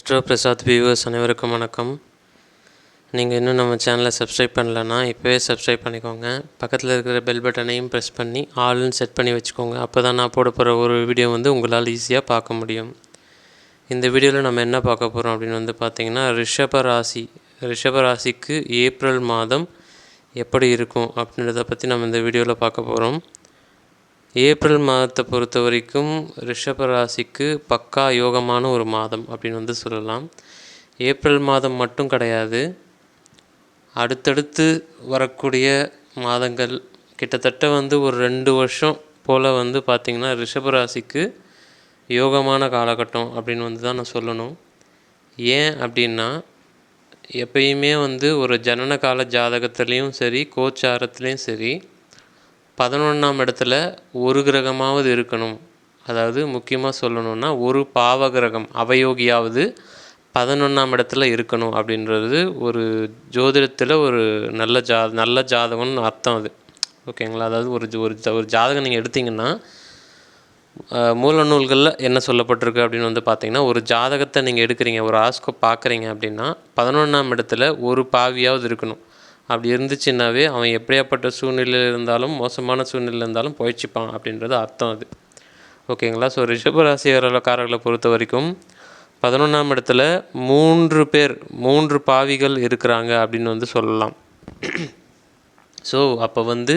Astro Prasad viewers அனைவருக்கும் வணக்கம். நீங்கள் இன்னும் நம்ம சேனலை சப்ஸ்கிரைப் பண்ணலன்னா இப்போவே சப்ஸ்கிரைப் பண்ணிக்கோங்க. பக்கத்தில் இருக்கிற பெல் பட்டனையும் ப்ரெஸ் பண்ணி ஆல்னு செட் பண்ணி வச்சுக்கோங்க. அப்போ தான் நான் போட போகிற ஒரு வீடியோ வந்து உங்களால் ஈஸியாக பார்க்க முடியும். இந்த வீடியோவில் நம்ம என்ன பார்க்க போகிறோம் அப்படின்னு வந்து பார்த்திங்கன்னா ரிஷப ராசி ரிஷப ராசிக்கு ஏப்ரல் மாதம் எப்படி இருக்கும் அப்படின்றத பற்றி நம்ம இந்த வீடியோவில் பார்க்க போகிறோம் ஏப்ரல் மாதத்தை பொறுத்த வரைக்கும் ரிஷப ராசிக்கு பக்கா யோகமான ஒரு மாதம் அப்படின்னு வந்து சொல்லலாம். ஏப்ரல் மாதம் மட்டும் கிடையாது. அடுத்தடுத்து வரக்கூடிய மாதங்கள் கிட்டத்தட்ட வந்து ஒரு ரெண்டு வருஷம் போல் வந்து பார்த்திங்கன்னா ரிஷப ராசிக்கு யோகமான காலகட்டம் அப்படின்னு வந்து தான் நான் சொல்லணும். ஏன் அப்படின்னா எப்பயுமே வந்து ஒரு ஜனன கால ஜாதகத்துலேயும் சரி கோச்சாரத்துலேயும் சரி பதினொன்றாம் இடத்துல ஒரு கிரகமாவது இருக்கணும். அதாவது முக்கியமாக சொல்லணும்னா ஒரு பாவ கிரகம் அவயோகியாவது பதினொன்றாம் இடத்துல இருக்கணும் அப்படின்றது ஒரு ஜோதிடத்தில் ஒரு நல்ல ஜா நல்ல ஜாதகம்னு அர்த்தம் அது. ஓகேங்களா? அதாவது ஒரு ஒரு ஒரு ஜாதகம் நீங்கள் எடுத்தீங்கன்னா மூல நூல்களில் என்ன சொல்லப்பட்டிருக்கு அப்படின்னு வந்து பார்த்தீங்கன்னா ஒரு ஜாதகத்தை நீங்கள் எடுக்கிறீங்க ஒரு ஆஸ்கோ பார்க்குறீங்க அப்படின்னா பதினொன்றாம் இடத்துல ஒரு பாவியாவது இருக்கணும். அப்படி இருந்துச்சுன்னாவே அவன் எப்படியாப்பட்ட சூழ்நிலையில் இருந்தாலும் மோசமான சூழ்நிலையில் இருந்தாலும் போயிடுச்சுப்பான் அப்படின்றது அர்த்தம் அது. ஓகேங்களா? ஸோ ரிஷபராசிக்காரர்களை பொறுத்த வரைக்கும் பதினொன்றாம் இடத்துல மூன்று பேர் மூன்று பாவிகள் இருக்கிறாங்க அப்படின்னு வந்து சொல்லலாம். ஸோ அப்போ வந்து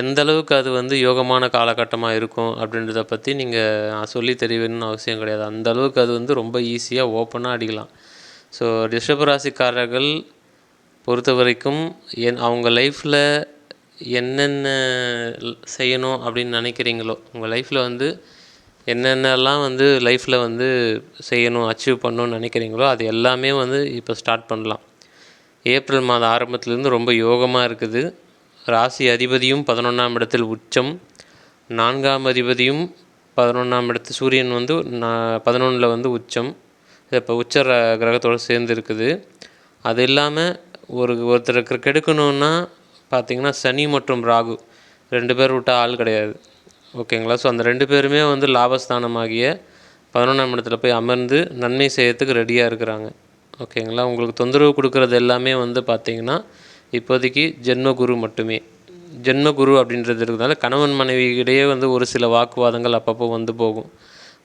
எந்த அளவுக்கு அது வந்து யோகமான காலகட்டமாக இருக்கும் அப்படின்றத பற்றி நீங்கள் சொல்லி தெரியணும்னு அவசியம் கிடையாது. அந்த அளவுக்கு அது வந்து ரொம்ப ஈஸியாக ஓப்பனாக அடிக்கலாம். ஸோ ரிஷபராசிக்காரர்கள் பொறுத்த வரைக்கும் என் அவங்க லைஃப்பில் என்னென்ன செய்யணும் அப்படின்னு நினைக்கிறீங்களோ உங்கள் லைஃப்பில் வந்து என்னென்னலாம் வந்து லைஃப்பில் வந்து செய்யணும் அச்சீவ் பண்ணணும்னு நினைக்கிறீங்களோ அது எல்லாமே வந்து இப்போ ஸ்டார்ட் பண்ணலாம். ஏப்ரல் மாத ஆரம்பத்துலேருந்து ரொம்ப யோகமாக இருக்குது. ராசி அதிபதியும் பதினொன்றாம் இடத்தில் உச்சம். நான்காம் அதிபதியும் பதினொன்றாம் இடத்து சூரியன் வந்து நான் பதினொன்றில் வந்து உச்சம். இப்போ உச்ச ர- சேர்ந்து இருக்குது. அது இல்லாமல் ஒரு ஒருத்தருக்கு கெடுக்கணுன்னா பார்த்தீங்கன்னா சனி மற்றும் ராகு. ரெண்டு பேர் விட்டால் ஆள் கிடையாது. ஓகேங்களா? ஸோ அந்த ரெண்டு பேருமே வந்து லாபஸ்தானமாகிய பதினொன்றாம் இடத்துல போய் அமர்ந்து நன்மை செய்யறதுக்கு ரெடியாக இருக்கிறாங்க. ஓகேங்களா? உங்களுக்கு தொந்தரவு கொடுக்குறது எல்லாமே வந்து பார்த்திங்கன்னா இப்போதைக்கு ஜென்மகுரு மட்டுமே. ஜென்மகுரு அப்படின்றது இருக்கிறதுனால கணவன் மனைவி இடையே வந்து ஒரு சில வாக்குவாதங்கள் அப்பப்போ வந்து போகும்.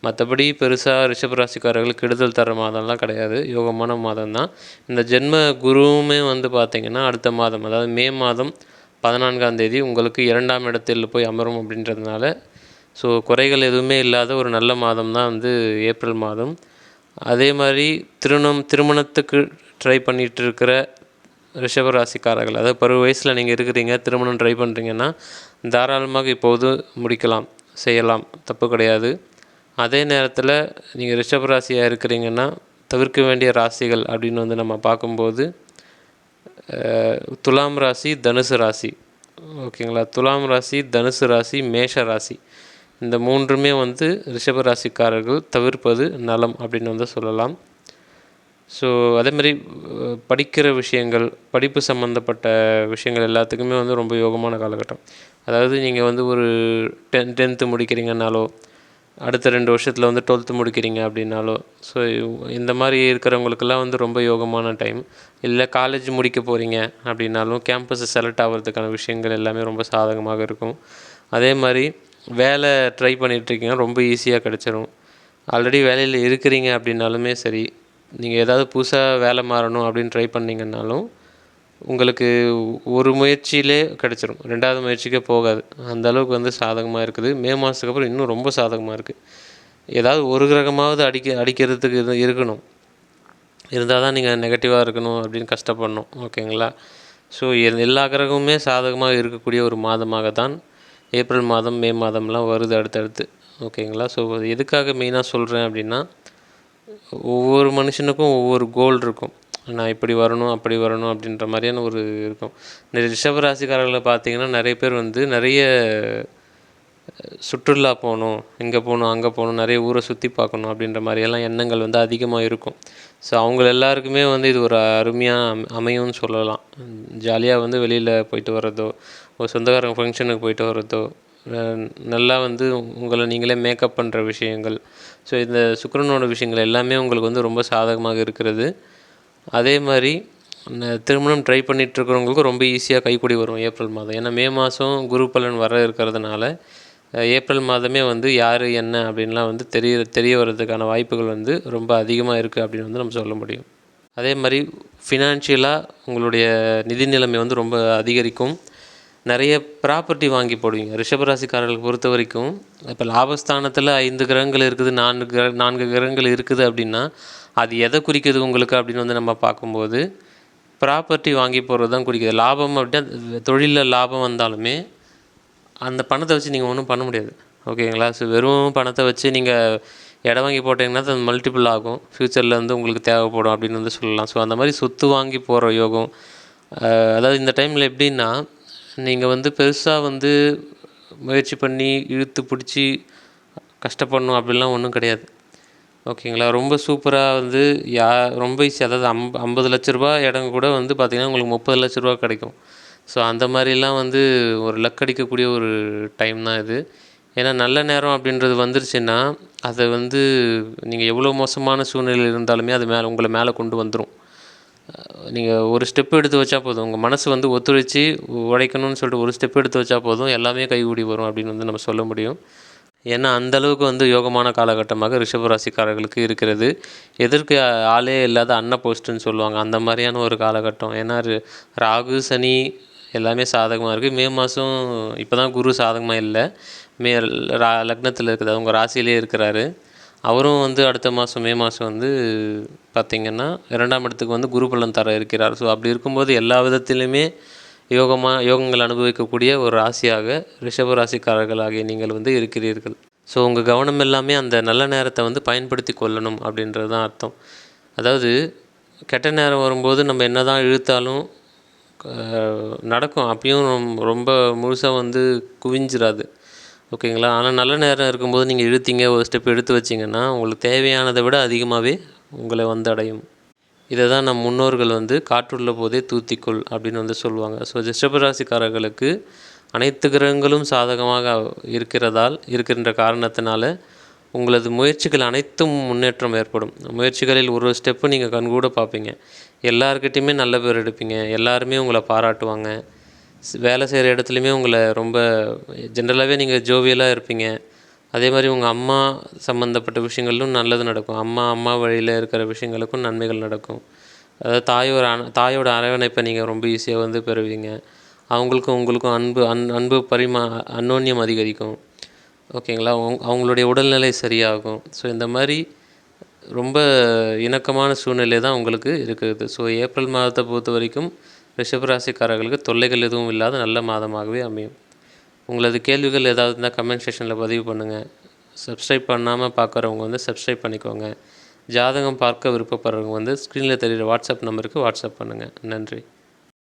மற்றபடி பெருசாக ரிஷபராசிக்காரர்களுக்கு கெடுதல் தர மாதம்லாம் கிடையாது. யோகமான மாதம் தான் இந்த ஜென்ம குருவுமே வந்து பார்த்திங்கன்னா அடுத்த மாதம் அதாவது மே மாதம் பதினான்காம் தேதி உங்களுக்கு இரண்டாம் இடத்தில் போய் அமரும் அப்படின்றதுனால ஸோ குறைகள் எதுவுமே இல்லாத ஒரு நல்ல மாதம் தான் வந்து ஏப்ரல் மாதம். அதே மாதிரி திருமணம் திருமணத்துக்கு ட்ரை பண்ணிகிட்டு இருக்கிற ரிஷபராசிக்காரர்கள் அதாவது பருவ வயசில் நீங்கள் இருக்கிறீங்க திருமணம் ட்ரை பண்ணுறீங்கன்னா தாராளமாக இப்போது முடிக்கலாம் செய்யலாம். தப்பு கிடையாது. அதே நேரத்தில் நீங்கள் ரிஷபராசியாக இருக்கிறீங்கன்னா தவிர்க்க வேண்டிய ராசிகள் அப்படின்னு வந்து நம்ம பார்க்கும்போது துலாம் ராசி தனுசு ராசி. ஓகேங்களா? துலாம் ராசி தனுசு ராசி மேஷ ராசி. இந்த மூன்றுமே வந்து ரிஷப ராசிக்காரர்கள் தவிர்ப்பது நலம் அப்படின்னு வந்து சொல்லலாம். ஸோ அதேமாதிரி படிக்கிற விஷயங்கள் படிப்பு சம்மந்தப்பட்ட விஷயங்கள் எல்லாத்துக்குமே வந்து ரொம்ப யோகமான காலகட்டம். அதாவது நீங்கள் வந்து ஒரு டென் டென்த்து முடிக்கிறீங்கனாலோ அடுத்த ரெண்டு வருஷத்தில் வந்து டுவெல்த்து முடிக்கிறீங்க அப்படின்னாலோ ஸோ இந்த மாதிரி இருக்கிறவங்களுக்கெல்லாம் வந்து ரொம்ப யோகமான டைம் இல்லை காலேஜ் முடிக்க போகிறீங்க அப்படின்னாலும் கேம்பஸ் செலக்ட் ஆகிறதுக்கான விஷயங்கள் எல்லாமே ரொம்ப சாதகமாக இருக்கும். அதே மாதிரி வேலை ட்ரை பண்ணிகிட்ருக்கீங்க ரொம்ப ஈஸியாக கிடச்சிரும். ஆல்ரெடி வேலையில் இருக்கிறீங்க அப்படின்னாலுமே சரி நீங்கள் ஏதாவது புதுசாக வேலை மாறணும் அப்படின்னு ட்ரை பண்ணிங்கன்னாலும் உங்களுக்கு ஒரு முயற்சியிலே கிடச்சிரும். ரெண்டாவது முயற்சிக்கே போகாது. அந்த அளவுக்கு வந்து சாதகமாக இருக்குது. மே மாதத்துக்கு அப்புறம் இன்னும் ரொம்ப சாதகமாக இருக்குது ஏதாவது ஒரு கிரகமாவது அடிக்க அடிக்கிறதுக்கு இது இருக்கணும். இருந்தால் தான் நீங்கள் நெகட்டிவாக இருக்கணும் அப்படின்னு கஷ்டப்படணும். ஓகேங்களா? ஸோ எல்லா கிரகமுமே சாதகமாக இருக்கக்கூடிய ஒரு மாதமாக தான் ஏப்ரல் மாதம் மே மாதம்லாம் வருது அடுத்தடுத்து. ஓகேங்களா? ஸோ அது எதுக்காக மெயினாக சொல்கிறேன் அப்படின்னா ஒவ்வொரு மனுஷனுக்கும் ஒவ்வொரு கோல் இருக்கும். நான் இப்படி வரணும் அப்படி வரணும் அப்படின்ற மாதிரியான ஒரு இருக்கும். இந்த ரிஷபராசிக்காரர்களை பார்த்தீங்கன்னா நிறைய பேர் வந்து நிறைய சுற்றுலா போகணும் இங்கே போகணும் அங்கே போகணும் நிறைய ஊரை சுற்றி பார்க்கணும் அப்படின்ற மாதிரியெல்லாம் எண்ணங்கள் வந்து அதிகமாக இருக்கும். ஸோ அவங்க எல்லாருக்குமே வந்து இது ஒரு அருமையாக அமையும்னு சொல்லலாம். ஜாலியாக வந்து வெளியில் போயிட்டு வர்றதோ ஒரு சொந்தக்காரங்க ஃபங்க்ஷனுக்கு போயிட்டு வர்றதோ நல்லா வந்து உங்களை நீங்களே மேக்கப் பண்ணுற விஷயங்கள். ஸோ இந்த சுக்கரனோட விஷயங்கள் எல்லாமே உங்களுக்கு வந்து ரொம்ப சாதகமாக இருக்கிறது. அதே மாதிரி திருமணம் ட்ரை பண்ணிகிட்ருக்கிறவங்களுக்கும் ரொம்ப ஈஸியாக கைக்கூடி வரும் ஏப்ரல் மாதம். ஏன்னா மே மாதம் குரு பலன் வர இருக்கிறதுனால ஏப்ரல் மாதமே வந்து யார் என்ன அப்படின்லாம் வந்து தெரிய தெரிய வர்றதுக்கான வாய்ப்புகள் வந்து ரொம்ப அதிகமாக இருக்குது அப்படின்னு வந்து நம்ம சொல்ல முடியும். அதே மாதிரி ஃபினான்ஷியலாக உங்களுடைய நிதி நிலைமை வந்து ரொம்ப அதிகரிக்கும். நிறைய ப்ராப்பர்ட்டி வாங்கி போடுவீங்க. ரிஷபராசிக்காரர்களை பொறுத்த வரைக்கும் இப்போ லாபஸ்தானத்தில் ஐந்து கிரகங்கள் இருக்குது நான்கு கிர நான்கு கிரகங்கள் இருக்குது அப்படின்னா அது எதை குறிக்குது உங்களுக்கு அப்படின்னு வந்து நம்ம பார்க்கும்போது ப்ராப்பர்ட்டி வாங்கி போடுறது தான் குறிக்குது. லாபம் அப்படின்னா தொழிலில் லாபம் வந்தாலுமே அந்த பணத்தை வச்சு நீங்கள் ஒன்றும் பண்ண முடியாது. ஓகேங்களா? ஸோ வெறும் பணத்தை வச்சு நீங்கள் இடம் வாங்கி போட்டிங்கன்னா அது மல்டிபிள் ஆகும். ஃப்யூச்சரில் வந்து உங்களுக்கு தேவைப்படும் அப்படின்னு வந்து சொல்லலாம். ஸோ அந்த மாதிரி சொத்து வாங்கி போகிற யோகம் அதாவது இந்த டைமில் எப்படின்னா நீங்கள் வந்து பெருசாக வந்து முயற்சி பண்ணி இழுத்து பிடிச்சி கஷ்டப்படணும் அப்படிலாம் ஒன்றும் கிடையாது. ஓகேங்களா? ரொம்ப சூப்பராக வந்து யா ரொம்ப ஈஸி அதாவது அம்ப ஐம்பது லட்ச ரூபா இடம் கூட வந்து பார்த்திங்கன்னா உங்களுக்கு முப்பது லட்ச ரூபா கிடைக்கும். ஸோ அந்த மாதிரிலாம் வந்து ஒரு லக் அடிக்கக்கூடிய ஒரு டைம் தான் இது. ஏன்னா நல்ல நேரம் அப்படின்றது வந்துருச்சுன்னா அதை வந்து நீங்கள் எவ்வளோ மோசமான சூழ்நிலையில் இருந்தாலுமே அது மேலே உங்களை மேலே கொண்டு வந்துடும் நீங்கள் ஒரு ஸ்டெப் எடுத்து வச்சா போதும். உங்கள் மனசு வந்து ஒத்துழைச்சி உழைக்கணும்னு சொல்லிட்டு ஒரு ஸ்டெப் எடுத்து வச்சா போதும். எல்லாமே கைகூடி வரும் அப்படின்னு வந்து நம்ம சொல்ல முடியும். ஏன்னா அந்த அளவுக்கு வந்து யோகமான காலகட்டமாக ரிஷபராசிக்காரர்களுக்கு இருக்கிறது. எதற்கு ஆளே இல்லாத அன்ன போஸ்ட்டுன்னு சொல்லுவாங்க. அந்த மாதிரியான ஒரு காலகட்டம். ஏன்னா ராகு சனி எல்லாமே சாதகமாக இருக்குது மே மாதம் இப்போ தான் குரு சாதகமாக இல்லை. மே ரா லக்னத்தில் இருக்கிறது அவங்க ராசியிலே இருக்கிறாரு. அவரும் வந்து அடுத்த மாதம் மே மாதம் வந்து பார்த்திங்கன்னா இரண்டாம் இடத்துக்கு வந்து குரு பலன் தர இருக்கிறார். ஸோ அப்படி இருக்கும்போது எல்லா விதத்திலையுமே யோகமாக யோகங்கள் அனுபவிக்கக்கூடிய ஒரு ராசியாக ரிஷப ராசிக்காரர்களாகிய நீங்கள் வந்து இருக்கிறீர்கள். ஸோ உங்கள் கவனம் எல்லாமே அந்த நல்ல நேரத்தை வந்து பயன்படுத்தி கொள்ளணும் அப்படின்றது தான் அர்த்தம். அதாவது கெட்ட நேரம் வரும்போது நம்ம என்ன தான் இழுத்தாலும் நடக்கும். அப்பயும் ரொம்ப முழுசாக வந்து குவிஞ்சிராது. ஓகேங்களா? ஆனால் நல்ல நேரம் இருக்கும்போது நீங்கள் இழுத்தீங்க ஒரு ஸ்டெப் எடுத்து வச்சிங்கன்னா உங்களுக்கு தேவையானதை விட அதிகமாகவே உங்களை வந்து அடையும் இதை தான் நம் முன்னோர்கள் வந்து காற்றுள்ள போதே தூத்திக்கொள் அப்படின்னு வந்து சொல்லுவாங்க. ஸோ ரிஷபராசிக்காரர்களுக்கு அனைத்து கிரகங்களும் சாதகமாக இருக்கிறதால் இருக்கின்ற காரணத்தினால உங்களது முயற்சிகள் அனைத்தும் முன்னேற்றம் ஏற்படும். முயற்சிகளில் ஒரு ஸ்டெப்பு நீங்கள் கண்கூட பார்ப்பீங்க. எல்லாருக்கிட்டேயுமே நல்ல பேர் எடுப்பீங்க. எல்லாருமே உங்களை பாராட்டுவாங்க. வேலை செய்கிற இடத்துலையுமே உங்களை ரொம்ப ஜென்ரலாகவே நீங்கள் ஜோவியலாக இருப்பீங்க. அதே மாதிரி உங்கள் அம்மா சம்மந்தப்பட்ட விஷயங்களும் நல்லது நடக்கும். அம்மா அம்மா வழியில் இருக்கிற விஷயங்களுக்கும் நன்மைகள் நடக்கும். அதாவது தாயோட அண தாயோட அரவணைப்பை நீங்கள் ரொம்ப ஈஸியாக வந்து பெறுவீங்க. அவங்களுக்கும் உங்களுக்கும் அன்பு அன் அன்பு பரிமா அன்னோன்யம் அதிகரிக்கும். ஓகேங்களா? அவங்களுடைய உடல்நிலை சரியாகும். ஸோ இந்த மாதிரி ரொம்ப இணக்கமான சூழ்நிலை தான் உங்களுக்கு இருக்குது. ஸோ ஏப்ரல் மாதத்தை பொறுத்த வரைக்கும் ரிஷபராசிக்காரர்களுக்கு தொல்லைகள் எதுவும் இல்லாத நல்ல மாதமாகவே அமையும். உங்களது கேள்விகள் ஏதாவது இருந்தால் கமெண்ட் செக்ஷனில் பதிவு பண்ணுங்கள் சப்ஸ்கிரைப் பண்ணாமல் பார்க்குறவங்க வந்து சப்ஸ்கிரைப் பண்ணிக்கோங்க. ஜாதகம் பார்க்க விருப்பப்படுறவங்க வந்து ஸ்க்ரீனில் தெரிகிற வாட்ஸ்அப் நம்பருக்கு வாட்ஸ்அப் பண்ணுங்கள் நன்றி.